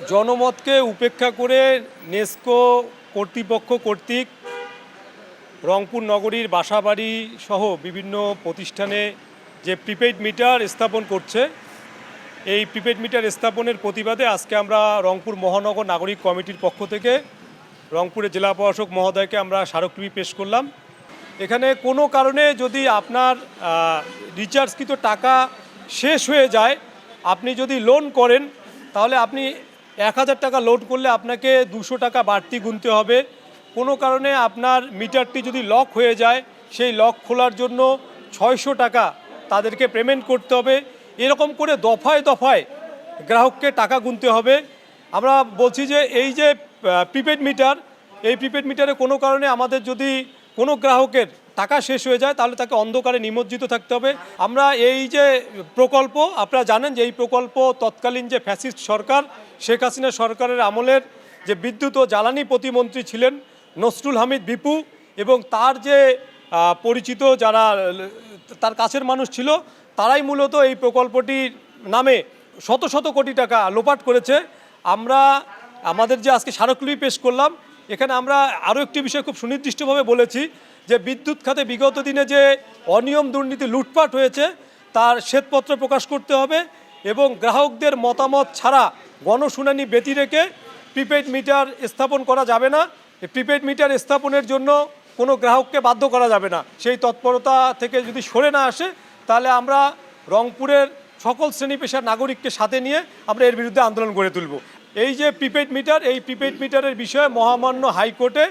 জনমতকে উপেক্ষা করে নেস্কো কর্তৃপক্ষ কর্তৃক রংপুর নগরীর বাসাবাড়ি সহ বিভিন্ন প্রতিষ্ঠানে যে প্রিপেইড মিটার স্থাপন করছে, এই প্রিপেইড মিটার স্থাপনের প্রতিবাদে আজকে আমরা রংপুর মহানগর নাগরিক কমিটির পক্ষ থেকে রংপুরের জেলা প্রশাসক মহোদয়কে আমরা স্মারকলিপি পেশ করলাম। এখানে কোনো কারণে যদি আপনার রিচার্জকৃত টাকা শেষ হয়ে যায়, আপনি যদি লোন করেন, তাহলে আপনি এক হাজার টাকা লোড করলে আপনাকে দুশো টাকা বাড়তি গুনতে হবে। কোনো কারণে আপনার মিটারটি যদি লক হয়ে যায়, সেই লক খোলার জন্য ছয়শো টাকা তাদেরকে পেমেন্ট করতে হবে। এরকম করে দফায় দফায় গ্রাহককে টাকা গুনতে হবে। আমরা বলছি যে এই যে প্রিপেড মিটার এই প্রিপেড মিটারে কোনো কারণে আমাদের যদি কোনো গ্রাহকের টাকা শেষ হয়ে যায়, তাহলে তাকে অন্ধকারে নিমজ্জিত থাকতে হবে। আমরা এই যে প্রকল্প, আপনারা জানেন যে এই প্রকল্প তৎকালীন যে ফ্যাসিস্ট সরকার, শেখ হাসিনা সরকারের আমলের যে বিদ্যুৎ ও জ্বালানি প্রতিমন্ত্রী ছিলেন নসরুল হামিদ বিপু এবং তার যে পরিচিত যারা, তার কাছের মানুষ ছিল, তারাই মূলত এই প্রকল্পটির নামে শত শত কোটি টাকা লোপাট করেছে। আমরা, আমাদের যে আজকে স্মারকলিপি পেশ করলাম, এখানে আমরা আরও একটি বিষয় খুব সুনির্দিষ্টভাবে বলেছি। যে বিদ্যুৎ খাতে বিগত দিনে যে অনিয়ম দুর্নীতি লুটপাট হয়েছে, তার শ্বেতপত্র প্রকাশ করতে হবে এবং গ্রাহকদের মতামত ছাড়া গণশুনানি ব্যতি রেখে প্রিপেড মিটার স্থাপন করা যাবে না। প্রিপেড মিটার স্থাপনের জন্য কোনো গ্রাহককে বাধ্য করা যাবে না। সেই তৎপরতা থেকে যদি সরে না আসে, তাহলে আমরা রংপুরের সকল শ্রেণি পেশার নাগরিককে সাথে নিয়ে আমরা এর বিরুদ্ধে আন্দোলন গড়ে তুলব। এই যে প্রিপেড মিটার, এই প্রিপেড মিটারের বিষয়ে মহামান্য হাইকোর্টে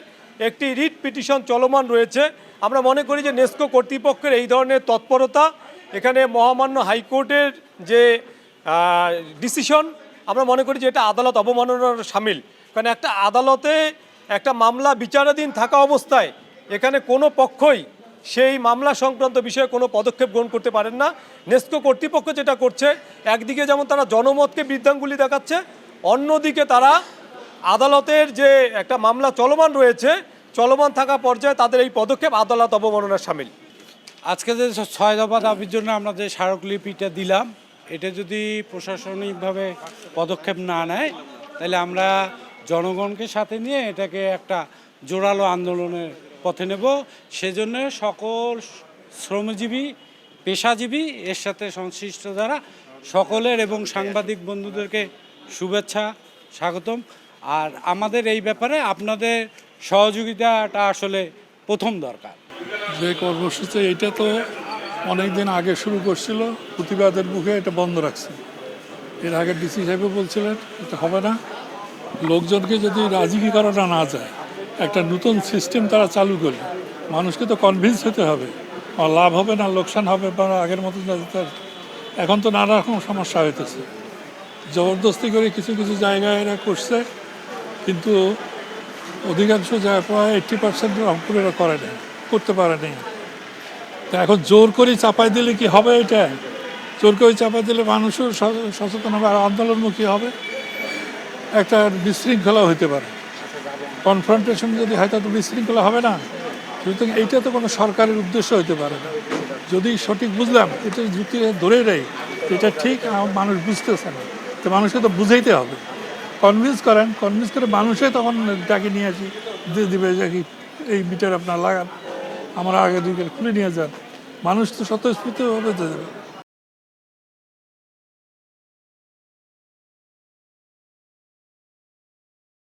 একটি রিট পিটিশন চলমান রয়েছে। আমরা মনে করি যে নেস্কো কর্তৃপক্ষের এই ধরনের তৎপরতা, এখানে মহামান্য হাইকোর্টের যে ডিসিশন, আমরা মনে করি যে এটা আদালত অবমাননার সামিল। কারণ একটা আদালতে একটা মামলা বিচারাধীন থাকা অবস্থায় এখানে কোনো পক্ষই সেই মামলা সংক্রান্ত বিষয়ে কোনো পদক্ষেপ গ্রহণ করতে পারেন না। নেস্কো কর্তৃপক্ষ যেটা করছে, একদিকে যেমন তারা জনমতকে বৃদ্ধাঙ্গুলি দেখাচ্ছে, অন্যদিকে তারা আদালতের যে একটা মামলা চলমান রয়েছে চলমান থাকা পর্যায়ে তাদের এই পদক্ষেপ আদালত অবমাননার সামিল। আজকে যে ছয় দফা দাবির জন্য আমরা যে স্মারকলিপিটা দিলাম, এটা যদি প্রশাসনিকভাবে পদক্ষেপ না নেয়, তাহলে আমরা জনগণকে সাথে নিয়ে এটাকে একটা জোরালো আন্দোলনের পথে নেব। সেজন্য সকল শ্রমজীবী, পেশাজীবী, এর সাথে সংশ্লিষ্ট যারা, সকলের এবং সাংবাদিক বন্ধুদেরকে শুভেচ্ছা, স্বাগতম। আর আমাদের এই ব্যাপারে আপনাদের সহযোগিতাটা আসলে প্রথম দরকার। যে কর্মসূচি এটা তো অনেক দিন আগে শুরু করছিল, প্রতিবাদের মুখে এটা বন্ধ রাখছে। এর আগে ডিসি সাহেবও বলছিলেন, এটা হবে না। লোকজনকে যদি রাজি করানো না যায়, একটা নতুন সিস্টেম তারা চালু করে মানুষকে তো কনভিন্স হতে হবে লাভ হবে না, লোকসান হবে বা আগের মতো এখন তো নানা রকম সমস্যা হইতেছে। জবরদস্তি করে কিছু কিছু জায়গায় এরা করছে, কিন্তু অধিকাংশ জায়গায় প্রায় এইট্টি পার্সেন্ট রংপুরেরা করে না করতে পারে নাই। তা এখন জোর করে চাপাই দিলে কি হবে এটা? জোর করে চাপাই দিলে মানুষও সচেতন হবে আর আন্দোলনমুখী হবে। একটা বিশৃঙ্খলা হতে পারে। কনফ্রন্টেশন যদি হয় তাহলে বিশৃঙ্খলা হবে না। সুতরাং এইটা তো কোনো সরকারের উদ্দেশ্য হতে পারে না। যদি সঠিক বুঝলাম, এটা যুক্তি ধরে নেই, এটা ঠিক মানুষ বুঝতেছে না। তো মানুষকে তো বুঝাইতে হবে। কনভিন্স করেন কনভিন্স করে মানুষে তখন ডাকে নিয়ে আসি, দিয়ে দিবে যে এই মিটার আপনার লাগান, আমরা আগে দুই খুলে নিয়ে যান। মানুষ তো স্বতঃস্ফূর্তভাবে দিয়ে দেবে